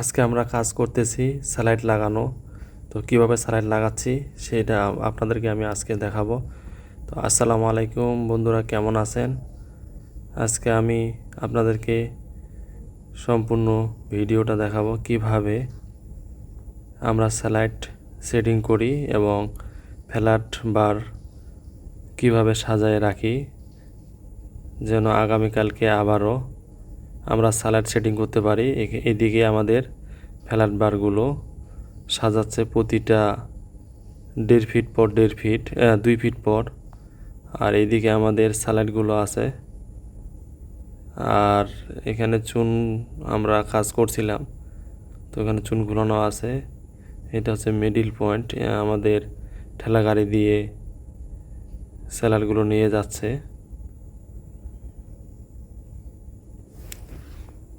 আজকে আমরা কাজ করতেছি স্যালাইড লাগানো। তো কীভাবে স্যালাইড লাগাচ্ছি সেটা আপনাদেরকে আমি আজকে দেখাবো। তো আসসালামু আলাইকুম বন্ধুরা, কেমন আছেন? আজকে আমি আপনাদেরকে সম্পূর্ণ ভিডিওটা দেখাবো কীভাবে আমরা স্যালাইড সেটিং করি এবং ফ্ল্যাট বার কীভাবে সাজায় রাখি। যেন আগামীকালকে আবারও আমরা স্যালাড সেটিং করতে পারি। এদিকে আমাদের ফ্ল্যাট বারগুলো সাজাচ্ছে প্রতিটা দেড় ফিট পর দেড় ফিট দুই ফিট পর। আর এইদিকে আমাদের স্যালাডগুলো আছে। আর এখানে চুন আমরা কাজ করছিলাম। তো এখানে চুন ঘুরানো আছে। এটা হচ্ছে মিডিল পয়েন্ট আমাদের ঠেলা গাড়ি দিয়ে স্যালাডগুলো নিয়ে যাচ্ছে।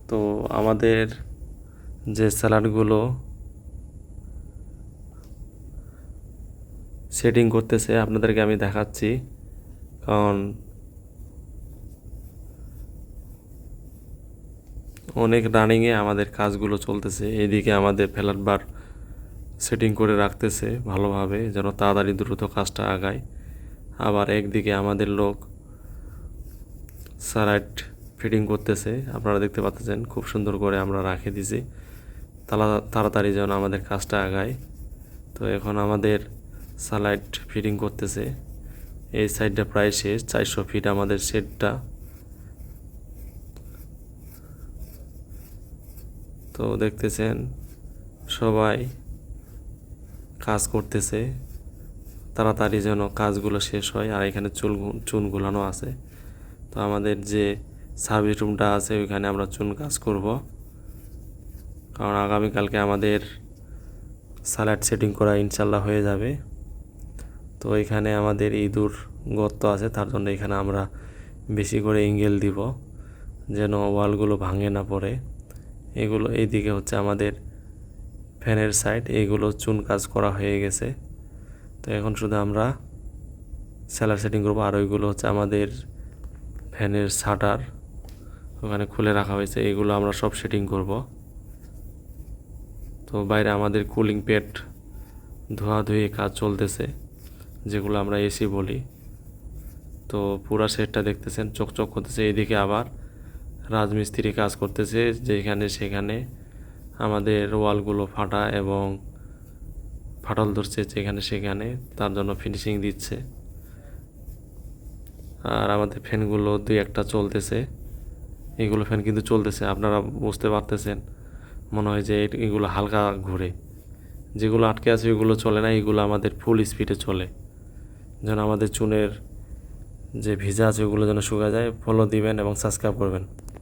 তো আমাদের যে স্যালাডগুলো সেটিং করতেছে, আপনাদেরকে আমি দেখাচ্ছি। কারণ অনেক রানিংয়ে আমাদের কাজগুলো চলতেছে। এইদিকে আমাদের ফ্ল্যাট বার সেটিং করে রাখতেছে ভালোভাবে, যেন তাড়াতাড়ি দ্রুত কাজটা আগায়। আবার একদিকে আমাদের লোক স্যালাইড ফিটিং করতেছে, আপনারা দেখতে পাচ্ছেন, খুব সুন্দর করে আমরা রাখে দিছি। তাড়াতাড়ি যেন আমাদের কাজটা আগায়। তো এখন আমাদের স্যালাইড ফিটিং করতেছে। এই সাইডটা প্রায় শেষ, চারশো ফিট আমাদের শেডটা তো দেখতেছেন, সবাই কাজ করতেছে। তাড়াতাড়ি যেন কাজগুলো শেষ হয়, আর এখানে চুল চুন গুলানো আছে। তো আমাদের যে সার্ভিস রুমটা আছে, ওইখানে আমরা চুন কাজ করব। কারণ আগামীকালকে আমাদের স্যালাড সেটিং করা ইনশাল্লাহ হয়ে যাবে। তো এখানে আমাদের ইঁদুর গর্ত আছে, তার জন্য এখানে আমরা বেশি করে ইঙ্গেল দিব, যেন ওয়ালগুলো ভাঙে না পড়ে। এগুলো এইদিকে হচ্ছে আমাদের ফ্যানের সাইড এইগুলো চুন কাজ করা হয়ে গেছে। তো এখন শুধু আমরা স্যালার সেটিং করব, আর ওইগুলো হচ্ছে আমাদের ফ্যানের শাটার। ওখানে খুলে রাখা হয়েছে, এগুলো আমরা সব সেটিং করব। তো বাইরে আমাদের কুলিং প্যাড ধোয়াধুয়ি কাজ চলতেছে, যেগুলো আমরা এসি বলি। তো পুরা সেটটা দেখতেছেন, চকচক করতেছে, এইদিকে আবার রাজমিস্ত্রি কাজ করতেছে, যেখানে সেখানে আমাদের ওয়ালগুলো ফাটা এবং ফাটল ধরছে, যেখানে সেখানে তার জন্য ফিনিশিং দিচ্ছে। আর আমাদের ফ্যানগুলো দুই একটা চলতেছে। এগুলো ফ্যান কিন্তু চলতেছে, আপনারা বুঝতে পারতেছেন। মনে হয় যে এগুলো হালকা ঘুরে। যেগুলো আটকে আছে ওইগুলো চলে না, এগুলো আমাদের ফুল স্পিডে চলে। যেন আমাদের চুনের যে ভিজা আছে ওগুলো যেন শুকা যায়। ফলো দিবেন এবং সাবস্ক্রাইব করবেন।